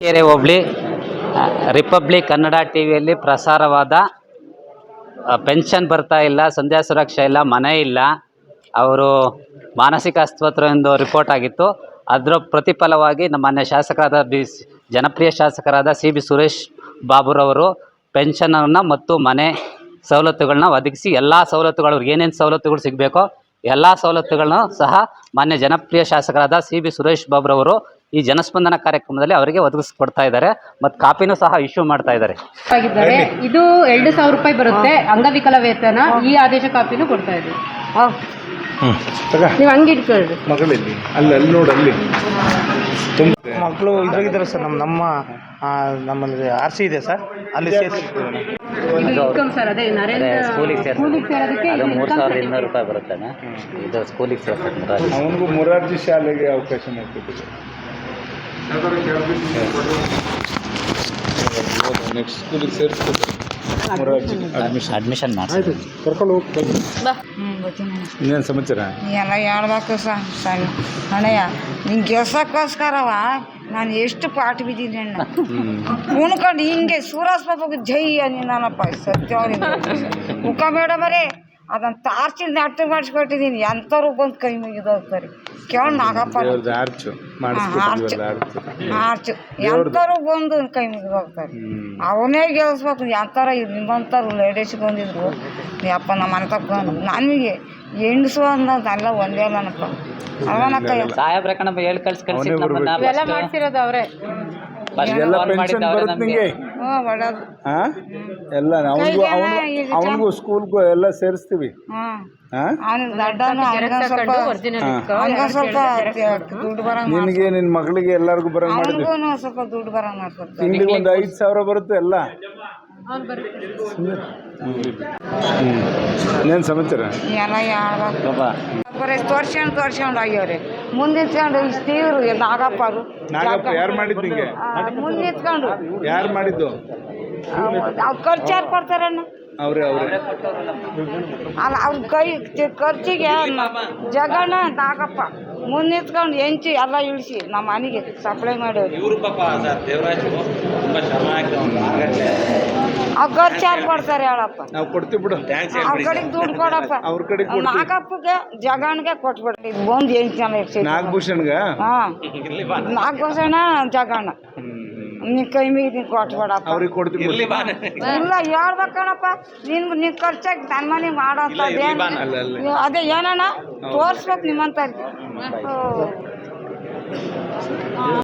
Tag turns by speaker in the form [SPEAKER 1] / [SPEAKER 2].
[SPEAKER 1] ಕೆರೆ ಹೋಬಳಿ republic Kannada T ವಿಯಲ್ಲಿ ಪ್ರಸಾರವಾದ ಪೆನ್ಷನ್ ಬರ್ತಾ ಇಲ್ಲ, ಸಂಧ್ಯಾ ಸುರಕ್ಷಾ ಇಲ್ಲ, ಮನೆ ಇಲ್ಲ. ಅವರು ಮಾನಸಿಕ ಆಸ್ಪತ್ರೆ ಎಂದು ರಿಪೋರ್ಟ್ ಆಗಿತ್ತು. ಅದರ ಪ್ರತಿಫಲವಾಗಿ ನಮ್ಮ ಮಾನ್ಯ ಶಾಸಕರಾದ ಬಿ ಜನಪ್ರಿಯ ಶಾಸಕರಾದ ಸಿ ಬಿ ಸುರೇಶ್ ಬಾಬುರವರು ಪೆನ್ಷನನ್ನು ಮತ್ತು ಮನೆ ಸವಲತ್ತುಗಳನ್ನ ಒದಗಿಸಿ, ಎಲ್ಲ ಸವಲತ್ತುಗಳು, ಅವ್ರಿಗೆ ಏನೇನು ಸವಲತ್ತುಗಳು ಸಿಗಬೇಕೋ, ಎಲ್ಲ ಸವಲತ್ತುಗಳನ್ನೂ ಸಹ ಮಾನ್ಯ ಜನಪ್ರಿಯ ಶಾಸಕರಾದ ಸಿ ಬಿ ಸುರೇಶ್ ಬಾಬುರವರು ಈ ಜನಸ್ಪಂದನ ಕಾರ್ಯಕ್ರಮದಲ್ಲಿ ಅವರಿಗೆ ಒದಗಿಸ್ಕೊಡ್ತಾ ಇದ್ದಾರೆ. ಮತ್ತು ಕಾಪಿನೂ ಸಹ ಇಶ್ಯೂ ಮಾಡ್ತಾ ಇದ್ದಾರೆ.
[SPEAKER 2] ಆಗಿದ್ದಾರೆ. ಇದು ಎರಡು ಸಾವಿರ ರೂಪಾಯಿ ಬರುತ್ತೆ. ಅಂಗವಿಕಲ ವೇತನ ಈ ಆದೇಶ ಕಾಪಿನೂ ಕೊಡ್ತಾ ಇದೆ. ನೀವು ಹಂಗೆ ಇಟ್ಕೊಳ್ಳಿ.
[SPEAKER 3] ಮಗಳಲ್ಲಿ. ಅಲ್ಲಿ ಅಲ್ಲಿ ನೋಡು ಅಲ್ಲಿ. ತುಂಬ
[SPEAKER 4] ಮಕ್ಕಳು ಇದ್ರಾಗಿದ್ದಾರೆ ಸರ್ ನಮ್ಮ ನಮ್ಮ ಆ, ನಮ್ಮಲ್ಲಿ ಆರ್ ಸಿ ಇದೆ ಸರ್. ಅಲ್ಲಿ
[SPEAKER 2] ಇನ್ಕಮ್ ಸರ್ ಅದೇ ನರೇಂದ್ರ
[SPEAKER 1] ಸ್ಕೂಲಿಗೆ ಸೇರ್ಸಿ-
[SPEAKER 2] ಸ್ಕೂಲಿಗೆ ಸೇರೋದಕ್ಕೆ
[SPEAKER 1] ಅದು ಮೂರು
[SPEAKER 2] income
[SPEAKER 1] ಸಾವಿರದ ಇನ್ನೂರು ರೂಪಾಯಿ ಬರುತ್ತೆ ಇದು ಸ್ಕೂಲಿಗೆ ಸೇರ್ಸಕ್ಕೆ
[SPEAKER 3] ಅವನಿಗೂ ಮೊರಾರ್ಜಿ ಶಾಲೆಗೆ ಅವಕಾಶ ಮಾಡ್ತಿದ್ದೀವಿ ನೆಕ್ಸ್ಟ್ ಸ್ಕೂಲಿಗೆ ಸೇರಿಸ್ಬೇಕು ಮೊರಾರ್ಜಿ ಅಡ್ಮಿಷನ್
[SPEAKER 1] ಅಡ್ಮಿಷನ್ ಮಾಡಿಸಿ.
[SPEAKER 3] ಕರ್ಕೊಂಡು ಹೋಗ್ಬೇಕು ಇನ್ನೇನು ಸಮಾಚಾರ?
[SPEAKER 5] ಎಲ್ಲ ಹೇಳ್ಬೇಕು ಸಣ್ಣ ಅಣ್ಣಯ್ಯ ನಿಂಗೆ ಕೆಲಸಕ್ಕೋಸ್ಕರವ? ನಾನು ಎಷ್ಟು ಪಾಠ ಬಿದ್ದೀನಿ ಅಣ್ಣ. ಉಣ್ಕೊಂಡು ಹಿಂಗೆ ಸೂರಸ್ ಬಾಬುಗೆ ಜೈ ಅನ್ನಪ್ಪ ಸತ್ಯ ಮುಖ ಬೇಡ ಬರೀ ಅದನ್ನು ತಾರ್ಸಿ ನಾಟ್ಯ ಮಾಡಿಸ್ಕೊಟ್ಟಿದ್ದೀನಿ. ಎಂಥವ್ರು ಬಂದು ಕೈ ಮುಗಿದೋಗ್ತಾರೆ. ಕೇಳಿ ನಾಗಪ್ಪ
[SPEAKER 3] ದೇವ್ರದ್ದು ಆರ್ಚು. ಮಾಡಿಸ್ಕೊಟ್ಟಿದ್ವಲ್ಲ ಆರ್ಚು.
[SPEAKER 5] ಆರ್ಚು. ಎಂಥವ್ರು ಬಂದು ಕೈ ಮುಗಿದೋಗ್ತಾರೆ ಅವನೇ ಗೆಲ್ಸ್ಬೇಕು. ಎಂಥರ ನಿಮ್ಮಂಥವ್ರು ಲೇಡೀಸ್ ಬಂದಿದ್ರು. ಯಪ್ಪ ನಮ್ಮ ಮನೆ ತಗೊಂಡು ನನಗೆ ಹೆಂಗಸು ಅನ್ನೋದಲ್ಲ ಒಂದೇ ಅಲ್ಲನಪ್ಪ ಅವನಕ್ಕ
[SPEAKER 1] ಸಾಹೇಬ್ರ ಕಣಪ್ಪ ಹೇಳಿ ಕಳ್ಸಿ ಕಳ್ಸಿ.
[SPEAKER 2] ಇವೆಲ್ಲ ಮಾಡ್ಸಿರೋದು ಅವರೇ.
[SPEAKER 3] ಎಲ್ಲ ಪೆನ್ಷನ್ ಬರುತ್ತೆ ನಿಂಗೆ
[SPEAKER 5] ಹ್ಞೂ ಒಳ್ಳೇದು
[SPEAKER 3] ಹಾ? ಎಲ್ಲ ಅವನಿಗೂ ಅವನು ಅವನಿಗೂ ಸ್ಕೂಲ್ಗೂ ಎಲ್ಲ ಸೇರಿಸ್ತೀವಿ. ನಿನಗೆ ನಿನ್ನ ಮಗಳಿಗೆ ಎಲ್ಲರಿಗೂ ಬರಂಗ್ ಮಾಡಿದ್ವಿ.
[SPEAKER 5] ಮಾಡ್ಕೊಡ್ತಾರೆ
[SPEAKER 3] ತಿಂಗಳಿಗೆ ಒಂದು ಐದು ಸಾವಿರ ಬರುತ್ತೆ ಎಲ್ಲ.
[SPEAKER 2] ಅವ್ನು ಬರುತ್ತೆ
[SPEAKER 3] ಹ್ಞೂ ಇನ್ನೇನು ಸಮಾಚಾರ?
[SPEAKER 5] ಬರೀ ತೋರ್ಸ್ಕೊಂಡು ತೋರ್ಸ್ಕೊಂಡು ಆಗ್ಯವ್ರಿ ಮುಂದಿತ್ಕೊಂಡು ಇಷ್ಟು ತೀವ್ರು ನಾಗಪ್ಪರು
[SPEAKER 3] ನಾಗಪ್ಪ ಯಾರು ಮಾಡಿದ್ದು ನಿಂಗೆ?
[SPEAKER 5] ಮುಂದಿತ್ಕೊಂಡು
[SPEAKER 3] ಯಾರು ಮಾಡಿದ್ದು?
[SPEAKER 5] ಅವ್ರು ಖರ್ಚು ಯಾರು ಕೊಡ್ತಾರಣ್ಣ
[SPEAKER 3] ಅವರೇ ಅವರೇ.
[SPEAKER 5] ಅಲ್ಲ ಅವ್ರ ಕೈ ಖರ್ಚಿಗೆ ಜಗಣ ನಾಗಪ್ಪ ಮುಂದಿತ್ಕೊಂಡು ಹೆಂಚಿ ಎಲ್ಲ ಇಳಿಸಿ ನಮ್ಮ ಮನೆಗೆ ಸಪ್ಲೈ ಮಾಡೋರು. ಯಾರು ಕೊಡ್ತಾರೆ ಹೇಳಪ್ಪ.
[SPEAKER 3] ನಾವು ಕೊಡ್ತೀವಿ ಬಿಡು.
[SPEAKER 5] ಅವ್ರ ಕಡೆಗೆ ದುಡ್ಡು ಕೊಡಪ್ಪ.
[SPEAKER 3] ಅವ್ರ ಕಡೆಗೆ ಕೊಡ್ತೀವಿ.
[SPEAKER 5] ನಾಗಪ್ಪಗೆ ಜಗಣ್ಗೆ ಕೊಟ್ಬಿಡ್ರಿ. ಒಂದು ಎಂಟು ಜನ
[SPEAKER 3] ನಾಗಭೂಷಣ್ಗ?
[SPEAKER 5] ಹಾಂ. ನಾಗಭೂಷಣ ಜಗಣ್ಣ ನೀ ಕೈ ಮೀಗಿ ಕೊಟ್ಬೇಡಪ್ಪ.
[SPEAKER 3] ಅವ್ರಿಗೆ ಕೊಡ್ತೀವಿ ಬಿಡು.
[SPEAKER 5] ಇಲ್ಲ ಹೇಳ್ಬೇಕಣಪ್ಪ ನಿನ್ ನಿನ್ ಖರ್ಚಾಗಿ ನನ್ನ ಮನೆ
[SPEAKER 3] ಅಲ್ಲ
[SPEAKER 5] ಅದೇ ಏನಣ್ಣ? ತೋರ್ಸ್ಬೇಕು ನಿಮ್ಮಂತ